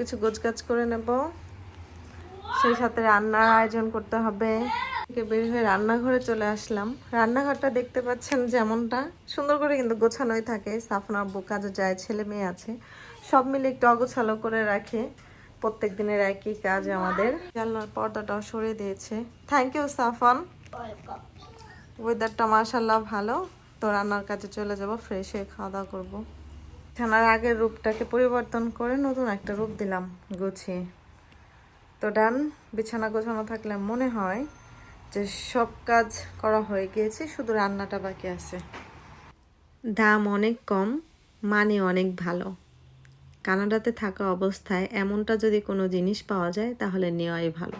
কিছু গোছগাছ করে নেব। সেই সাথে রান্নার আয়োজন করতে হবে। বের হয়ে রান্নাঘরে চলে আসলাম। রান্নাঘরটা দেখতে পাচ্ছেন যেমনটা। সুন্দর করে কিন্তু গোছানোই থাকে। সাফন কাজে যায় ছেলে মেয়ে আছে। সব মিলে একটু অগোছালো করে রাখে। প্রত্যেক দিনের একই কাজ আমাদের। জানলার পর্দাটাও সরিয়ে দিয়েছে। থ্যাংক ইউ সাফন। ওয়েদারটা মার্শাল্লাহ ভালো। তো রান্নার কাজে চলে যাব ফ্রেশ হয়ে খাওয়া দাওয়া করব। থানার আগের রূপটাকে পরিবর্তন করে নতুন একটা রূপ দিলাম, গুছিয়ে। তো ডান, বিছানা গোছানো থাকলে মনে হয় যে সব কাজ করা হয়ে গিয়েছে, শুধু রান্নাটা বাকি আছে। দাম অনেক কম মানে অনেক ভালো। কানাডাতে থাকা অবস্থায় এমনটা যদি কোনো জিনিস পাওয়া যায়, তাহলে নেওয়াই ভালো।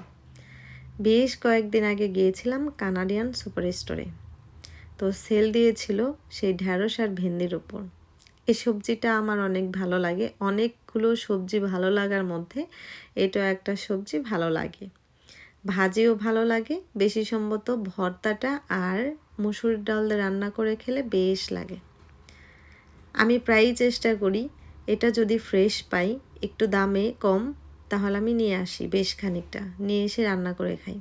বেশ কয়েকদিন আগে গিয়েছিলাম কানাডিয়ান সুপার স্টোরে তো সেল দিয়েছিল সেই ঢ্যাঁড়স আর ভেন্দির উপর। এই সবজিটা আমার অনেক ভালো লাগে। অনেকগুলো সবজি ভালো লাগার মধ্যে এটা একটা সবজি ভালো লাগে। ভাজিও ভালো লাগে, বেশি সম্ভবত ভর্তাটা আর মুসুর ডাল রান্না করে খেলে বেশ লাগে। আমি প্রায়ই চেষ্টা করি, এটা যদি ফ্রেশ পাই, একটু দামে কম, তাহলে আমি নিয়ে আসি বেশ খানিকটা, নিয়ে এসে রান্না করে খাই।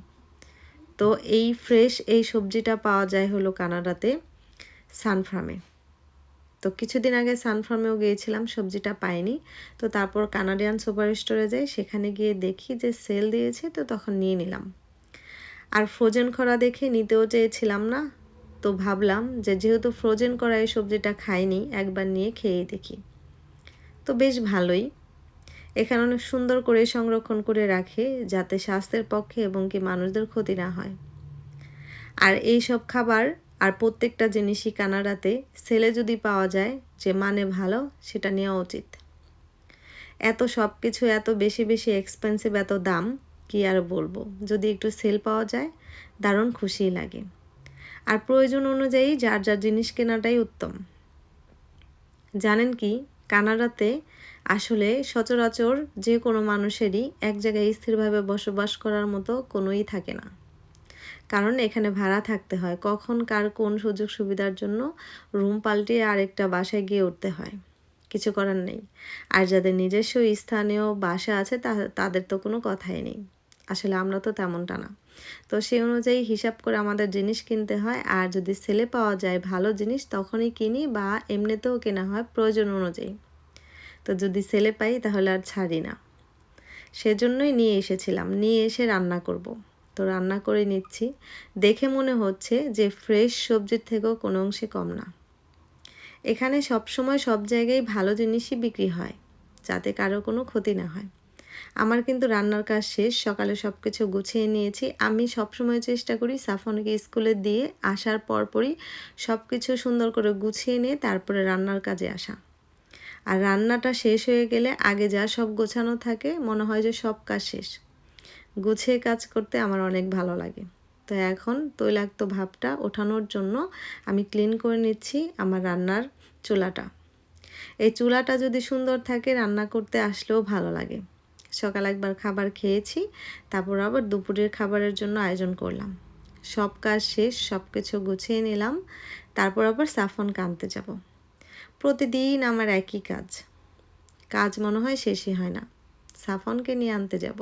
তো এই ফ্রেশ এই সবজিটা পাওয়া যায় হলো কানাডাতে, সানফার্মে। তো কিছুদিন আগে সানফার্মেও গিয়েছিলাম, সবজিটা পাইনি। তো তারপর কানাডিয়ান সুপার স্টোরে যাই, সেখানে গিয়ে দেখি যে সেল দিয়েছে, তো তখন নিয়ে নিলাম। আর ফ্রোজেন করা দেখে নিতেও চেয়েছিলাম না, তো ভাবলাম যে যেহেতু ফ্রোজেন করা এই সবজিটা খাইনি, একবার নিয়ে খেয়েই দেখি। তো বেশ ভালোই। এখানে অনেক সুন্দর করে সংরক্ষণ করে রাখে, যাতে স্বাস্থ্যের পক্ষে এবং কি মানুষদের ক্ষতি না হয়। আর এই সব খাবার আর প্রত্যেকটা জিনিসই কানাডাতে সেলে যদি পাওয়া যায়, যে মানে ভালো, সেটা নেওয়া উচিত। এত সব কিছু এত বেশি বেশি এক্সপেন্সিভ এত দাম, কি আর বলব? যদি একটু সেল পাওয়া যায়, দারুণ খুশিই লাগে। আর প্রয়োজন অনুযায়ী যার যার জিনিস কেনাটাই উত্তম। জানেন কি, কানাডাতে আসলে সচরাচর যে কোনো মানুষেরই এক জায়গায় স্থিরভাবে বসবাস করার মতো কোনোই থাকে না। কারণ এখানে ভাড়া থাকতে হয়। কখন কার কোন সুযোগ সুবিধার জন্য রুম পাল্টিয়ে আরেকটা বাসায় গিয়ে উঠতে হয়। কিছু করার নেই। আর যাদের নিজস্ব স্থানীয় বাসা আছে তাদের তো কোনো কথাই নেই। আসলে আমরা তো তেমনটা না। তো সেই অনুযায়ী হিসাব করে আমাদের জিনিস কিনতে হয়। আর যদি সেলে পাওয়া যায় ভালো জিনিস, তখনই কিনি বা এমনিতেও কেনা হয় প্রয়োজন অনুযায়ী। তো যদি সেলে পাই, তাহলে আর ছাড়ি না। সেজন্যই নিয়ে এসেছিলাম। নিয়ে এসে রান্না করব। তো রান্না করে নিচ্ছি। দেখে মনে হচ্ছে যে ফ্রেশ সবজির থেকেও কোনো অংশে কম না। এখানে সবসময় সব জায়গায় ভালো জিনিসই বিক্রি হয়, যাতে কারও কোনো ক্ষতি না হয়। আমার কিন্তু রান্নার কাজ শেষ, সকালে সব কিছু গুছিয়ে নিয়েছি। আমি সবসময় চেষ্টা করি সাফনকে স্কুলে দিয়ে আসার পরপরই সব কিছু সুন্দর করে গুছিয়ে নিয়ে তারপরে রান্নার কাজে আসা। আর রান্নাটা শেষ হয়ে গেলে আগে যা সব গোছানো থাকে, মনে হয় যে সব কাজ শেষ। গুছিয়ে কাজ করতে আমার অনেক ভালো লাগে। তো এখন তৈলাক্ত ভাবটা ওঠানোর জন্য আমি ক্লিন করে নিচ্ছি আমার রান্নার চুলাটা। এই চুলাটা যদি সুন্দর থাকে রান্না করতে আসলেও ভালো লাগে। সকাল একবার খাবার খেয়েছি, তারপর আবার দুপুরের খাবারের জন্য আয়োজন করলাম। সব কাজ শেষ সব কিছু গুছিয়ে নিলাম, তারপর আবার সাফন কানতে যাব। প্রতিদিন আমার একই কাজ। কাজ মনে হয় শেষই হয় না। সাফনকে নিয়ে আনতে যাব।